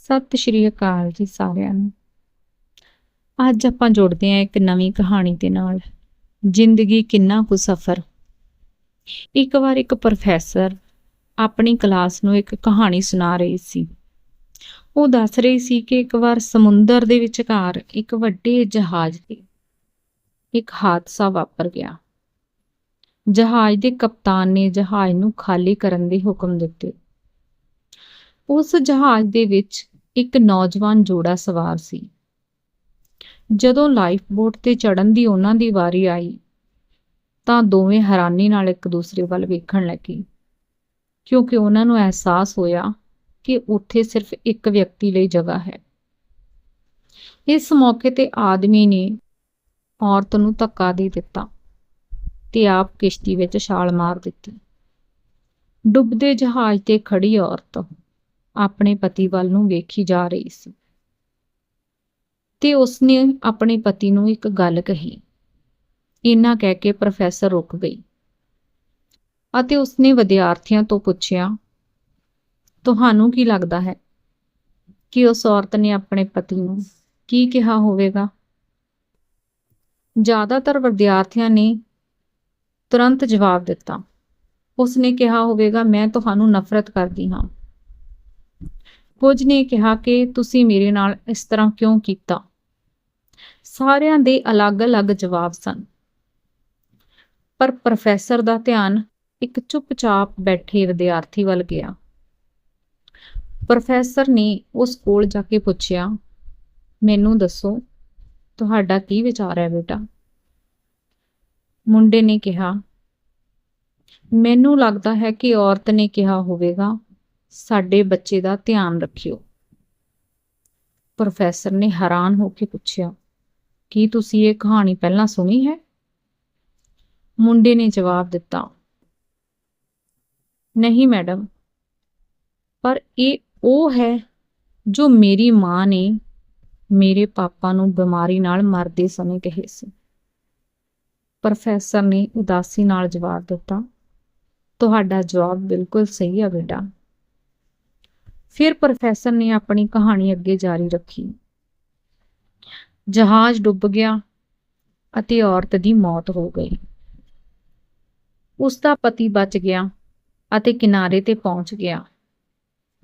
ਸਤਿ ਸ਼੍ਰੀ ਅਕਾਲ ਜੀ ਸਾਰਿਆਂ ਨੂੰ। ਅੱਜ ਆਪਾਂ ਜੁੜਦੇ ਹਾਂ ਇੱਕ ਨਵੀਂ ਕਹਾਣੀ ਦੇ ਨਾਲ। ਜ਼ਿੰਦਗੀ ਕਿੰਨਾ ਕੁ ਸਫ਼ਰ। ਇੱਕ ਵਾਰ ਇੱਕ ਪ੍ਰੋਫੈਸਰ ਆਪਣੀ ਕਲਾਸ ਨੂੰ ਇੱਕ ਕਹਾਣੀ ਸੁਣਾ ਰਹੀ ਸੀ। ਉਹ ਦੱਸ ਰਹੀ ਸੀ ਕਿ ਇੱਕ ਵਾਰ ਸਮੁੰਦਰ ਦੇ ਵਿਚਕਾਰ ਇੱਕ ਵੱਡੇ ਜਹਾਜ਼ ਤੇ ਇੱਕ ਹਾਦਸਾ ਵਾਪਰ ਗਿਆ। ਜਹਾਜ਼ ਦੇ ਕਪਤਾਨ ਨੇ ਜਹਾਜ਼ ਨੂੰ ਖਾਲੀ ਕਰਨ ਦੇ ਹੁਕਮ ਦਿੱਤੇ। ਉਸ ਜਹਾਜ਼ ਦੇ ਵਿੱਚ ਇੱਕ ਨੌਜਵਾਨ ਜੋੜਾ ਸਵਾਰ ਸੀ। ਜਦੋਂ ਲਾਈਫ ਬੋਟ ਤੇ ਚੜਨ ਦੀ ਉਹਨਾਂ ਦੀ ਵਾਰੀ ਆਈ, ਤਾਂ ਦੋਵੇਂ ਹੈਰਾਨੀ ਨਾਲ ਇੱਕ ਦੂਸਰੇ ਵੱਲ ਵੇਖਣ ਲੱਗੇ। ਕਿਉਂਕਿ ਉਹਨਾਂ ਨੂੰ ਅਹਿਸਾਸ ਹੋਇਆ ਕਿ ਉੱਥੇ ਸਿਰਫ ਇੱਕ ਵਿਅਕਤੀ ਲਈ ਜਗ੍ਹਾ ਹੈ। ਇਸ ਮੌਕੇ ਤੇ ਆਦਮੀ ਨੇ ਔਰਤ ਨੂੰ ਧੱਕਾ ਦੇ ਦਿੱਤਾ ਤੇ ਆਪ ਕਿਸ਼ਤੀ ਵਿੱਚ ਛਾਲ ਮਾਰ ਦਿੱਤੀ। ਡੁੱਬਦੇ ਜਹਾਜ਼ ਤੇ ਖੜੀ ਔਰਤ ਆਪਣੇ ਪਤੀ ਵੱਲ ਨੂੰ ਵੇਖੀ ਜਾ ਰਹੀ ਸੀ। ਤੇ ਉਸਨੇ ਆਪਣੇ ਪਤੀ ਨੂੰ ਇੱਕ ਗੱਲ ਕਹੀ। ਇੰਨਾ ਕਹਿ ਕੇ ਪ੍ਰੋਫੈਸਰ ਰੁਕ ਗਈ ਅਤੇ ਉਸਨੇ ਵਿਦਿਆਰਥੀਆਂ ਤੋਂ ਪੁੱਛਿਆ, ਤੁਹਾਨੂੰ ਕੀ ਲੱਗਦਾ ਹੈ ਕਿ ਉਸ ਔਰਤ ਨੇ ਆਪਣੇ ਪਤੀ ਨੂੰ ਕੀ ਕਿਹਾ ਹੋਵੇਗਾ? ਜ਼ਿਆਦਾਤਰ ਵਿਦਿਆਰਥੀਆਂ ਨੇ ਤੁਰੰਤ ਜਵਾਬ ਦਿੱਤਾ, ਉਸਨੇ ਕਿਹਾ ਹੋਵੇਗਾ, ਮੈਂ ਤੁਹਾਨੂੰ ਨਫ਼ਰਤ ਕਰਦੀ ਹਾਂ। ਕੁਝ ਨੇ ਕਿਹਾ ਕਿ ਤੁਸੀਂ ਮੇਰੇ ਨਾਲ ਇਸ ਤਰ੍ਹਾਂ ਕਿਉਂ ਕੀਤਾ? ਸਾਰਿਆਂ ਦੇ ਅਲੱਗ-ਅਲੱਗ ਜਵਾਬ ਸਨ। ਪਰ ਪ੍ਰੋਫੈਸਰ ਦਾ ਧਿਆਨ ਇੱਕ ਚੁੱਪਚਾਪ ਬੈਠੇ ਵਿਦਿਆਰਥੀ ਵੱਲ ਗਿਆ। ਪ੍ਰੋਫੈਸਰ ਨੇ ਉਸ ਕੋਲ ਜਾ ਕੇ ਪੁੱਛਿਆ, ਮੈਨੂੰ ਦੱਸੋ, ਤੁਹਾਡਾ ਕੀ ਵਿਚਾਰ ਹੈ ਬੇਟਾ? ਮੁੰਡੇ ਨੇ ਕਿਹਾ, ਮੈਨੂੰ ਲੱਗਦਾ ਹੈ ਕਿ ਔਰਤ ਨੇ ਕਿਹਾ ਹੋਵੇਗਾ ਸਾਡੇ ਬੱਚੇ ਦਾ ਧਿਆਨ ਰੱਖਿਓ। ਪ੍ਰੋਫੈਸਰ ਨੇ ਹੈਰਾਨ ਹੋ ਕੇ ਪੁੱਛਿਆ, ਕੀ ਤੁਸੀਂ ਇਹ ਕਹਾਣੀ ਪਹਿਲਾਂ ਸੁਣੀ ਹੈ? ਮੁੰਡੇ ਨੇ ਜਵਾਬ ਦਿੱਤਾ, ਨਹੀਂ ਮੈਡਮ, ਪਰ ਇਹ ਉਹ ਹੈ ਜੋ ਮੇਰੀ ਮਾਂ ਨੇ ਮੇਰੇ ਪਾਪਾ ਨੂੰ ਬਿਮਾਰੀ ਨਾਲ ਮਰਦੇ ਸਮੇਂ ਕਹੇ ਸੀ। ਪ੍ਰੋਫੈਸਰ ਨੇ ਉਦਾਸੀ ਨਾਲ ਜਵਾਬ ਦਿੱਤਾ, ਤੁਹਾਡਾ ਜਵਾਬ ਬਿਲਕੁਲ ਸਹੀ ਹੈ ਬੇਟਾ। ਫਿਰ ਪ੍ਰੋਫੈਸਰ ਨੇ ਆਪਣੀ ਕਹਾਣੀ ਅੱਗੇ ਜਾਰੀ ਰੱਖੀ। ਜਹਾਜ਼ ਡੁੱਬ ਗਿਆ ਅਤੇ ਔਰਤ ਦੀ ਮੌਤ ਹੋ ਗਈ। ਉਸ ਦਾ ਪਤੀ ਬਚ ਗਿਆ ਅਤੇ ਕਿਨਾਰੇ ਤੇ ਪਹੁੰਚ ਗਿਆ।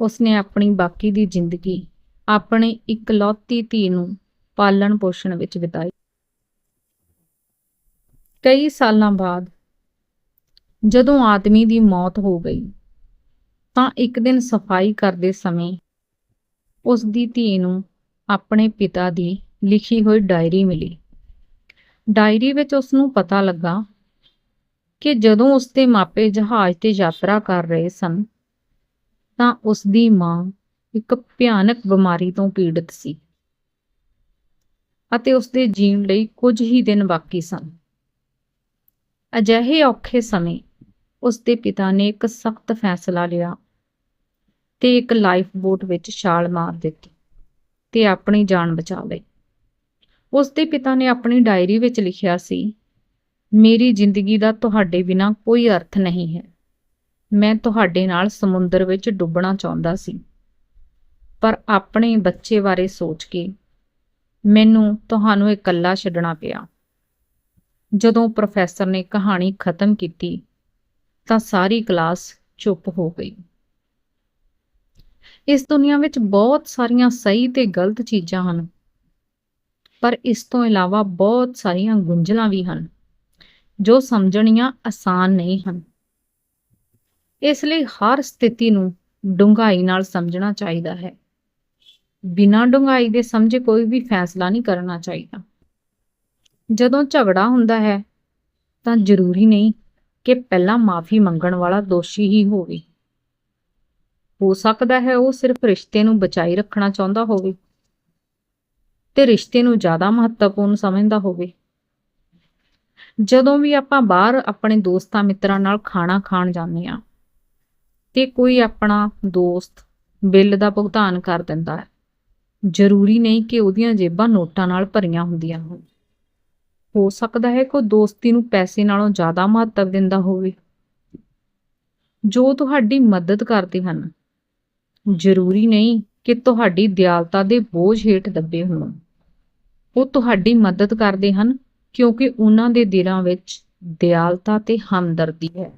ਉਸਨੇ ਆਪਣੀ ਬਾਕੀ ਦੀ ਜ਼ਿੰਦਗੀ ਆਪਣੇ ਇਕਲੌਤੀ ਧੀ ਨੂੰ ਪਾਲਣ ਪੋਸ਼ਣ ਵਿੱਚ ਬਿਤਾਈ। ਕਈ ਸਾਲਾਂ ਬਾਅਦ ਜਦੋਂ ਆਦਮੀ ਦੀ ਮੌਤ ਹੋ ਗਈ ਤਾਂ ਇੱਕ ਦਿਨ ਸਫ਼ਾਈ ਕਰਦੇ ਸਮੇਂ ਉਸ ਦੀ ਧੀ ਨੂੰ ਆਪਣੇ ਪਿਤਾ ਦੀ ਲਿਖੀ ਹੋਈ ਡਾਇਰੀ ਮਿਲੀ। ਡਾਇਰੀ ਵਿੱਚ ਉਸ ਨੂੰ ਪਤਾ ਲੱਗਾ ਕਿ ਜਦੋਂ ਉਸ ਦੇ ਮਾਪੇ ਜਹਾਜ਼ ਤੇ ਯਾਤਰਾ ਕਰ ਰਹੇ ਸਨ, ਤਾਂ ਉਸ ਦੀ ਮਾਂ ਇੱਕ ਭਿਆਨਕ ਬਿਮਾਰੀ ਤੋਂ ਪੀੜਤ ਸੀ ਅਤੇ ਉਸ ਦੇ ਜੀਣ ਲਈ ਕੁਝ ਹੀ ਦਿਨ ਬਾਕੀ ਸਨ। ਅਜਿਹੇ ਔਖੇ ਸਮੇਂ ਉਸ ਦੇ ਪਿਤਾ ਨੇ ਇੱਕ ਸਖਤ ਫੈਸਲਾ ਲਿਆ ਤੇ ਇੱਕ ਲਾਈਫ ਬੋਟ ਵਿੱਚ ਛਾਲ ਮਾਰ ਦਿੱਤੀ ਤੇ ਆਪਣੀ ਜਾਨ ਬਚਾ ਲਈ। ਉਸ ਦੇ ਪਿਤਾ ਨੇ ਆਪਣੀ ਡਾਇਰੀ ਵਿੱਚ ਲਿਖਿਆ ਸੀ, ਮੇਰੀ ਜ਼ਿੰਦਗੀ ਦਾ ਤੁਹਾਡੇ ਬਿਨਾ ਕੋਈ ਅਰਥ ਨਹੀਂ ਹੈ। ਮੈਂ ਤੁਹਾਡੇ ਨਾਲ ਸਮੁੰਦਰ ਵਿੱਚ ਡੁੱਬਣਾ ਚਾਹੁੰਦਾ ਸੀ, ਪਰ ਆਪਣੇ ਬੱਚੇ ਬਾਰੇ ਸੋਚ ਕੇ ਮੈਨੂੰ ਤੁਹਾਨੂੰ ਇਕੱਲਾ ਛੱਡਣਾ ਪਿਆ। ਜਦੋਂ ਪ੍ਰੋਫੈਸਰ ਨੇ ਕਹਾਣੀ ਖਤਮ ਕੀਤੀ ਤਾਂ ਸਾਰੀ ਕਲਾਸ ਚੁੱਪ ਹੋ ਗਈ। ਇਸ ਦੁਨੀਆ ਵਿੱਚ ਬਹੁਤ ਸਾਰੀਆਂ ਸਹੀ ਤੇ ਗਲਤ ਚੀਜ਼ਾਂ ਹਨ। ਪਰ ਇਸ ਤੋਂ ਇਲਾਵਾ ਬਹੁਤ ਸਾਰੀਆਂ ਗੁੰਝਲਾਂ ਵੀ ਹਨ, ਜੋ ਸਮਝਣੀਆਂ ਆਸਾਨ ਨਹੀਂ ਹਨ। ਇਸ ਲਈ ਹਰ ਸਥਿਤੀ ਨੂੰ ਡੂੰਘਾਈ ਨਾਲ ਸਮਝਣਾ ਚਾਹੀਦਾ ਹੈ। ਬਿਨਾਂ ਡੂੰਘਾਈ ਦੇ ਸਮਝੇ ਕੋਈ ਵੀ ਫੈਸਲਾ ਨਹੀਂ ਕਰਨਾ ਚਾਹੀਦਾ। ਜਦੋਂ ਝਗੜਾ ਹੁੰਦਾ ਹੈ, ਤਾਂ ਜ਼ਰੂਰੀ ਨਹੀਂ ਕਿ ਪਹਿਲਾਂ ਮਾਫੀ ਮੰਗਣ ਵਾਲਾ ਦੋਸ਼ੀ ਹੀ ਹੋਵੇ। ਹੋ ਸਕਦਾ ਹੈ ਉਹ ਸਿਰਫ ਰਿਸ਼ਤੇ ਨੂੰ ਬਚਾਈ ਰੱਖਣਾ ਚਾਹੁੰਦਾ ਹੋਵੇ ਤੇ ਰਿਸ਼ਤੇ ਨੂੰ ਜ਼ਿਆਦਾ ਮਹੱਤਵਪੂਰਨ ਸਮਝਦਾ ਹੋਵੇ। ਜਦੋਂ ਵੀ ਆਪਾਂ ਬਾਹਰ ਆਪਣੇ ਦੋਸਤਾਂ ਮਿੱਤਰਾਂ ਨਾਲ ਖਾਣਾ ਖਾਣ ਜਾਂਦੇ ਆ ਤੇ ਕੋਈ ਆਪਣਾ ਦੋਸਤ ਬਿੱਲ ਦਾ ਭੁਗਤਾਨ ਕਰ ਦਿੰਦਾ ਹੈ, ਜ਼ਰੂਰੀ ਨਹੀਂ ਕਿ ਉਹਦੀਆਂ ਜੇਬਾਂ ਨੋਟਾਂ ਨਾਲ ਭਰੀਆਂ ਹੁੰਦੀਆਂ ਹੋਣ। ਹੋ ਸਕਦਾ ਹੈ ਕੋਈ ਦੋਸਤੀ ਨੂੰ ਪੈਸੇ ਨਾਲੋਂ ਜ਼ਿਆਦਾ ਮਹੱਤਵ ਦਿੰਦਾ ਹੋਵੇ। ਜੋ ਤੁਹਾਡੀ ਮਦਦ ਕਰਦੇ ਹਨ ਜ਼ਰੂਰੀ ਨਹੀਂ ਕਿ ਤੁਹਾਡੀ ਦਿਆਲਤਾ ਦੇ ਬੋਝ ਹੇਠ ਦੱਬੇ ਹੋਣ। ਉਹ ਤੁਹਾਡੀ ਮਦਦ ਕਰਦੇ ਹਨ ਕਿਉਂਕਿ ਉਹਨਾਂ ਦੇ ਦਿਲਾਂ ਵਿੱਚ ਦਿਆਲਤਾ ਤੇ ਹਮਦਰਦੀ ਹੈ।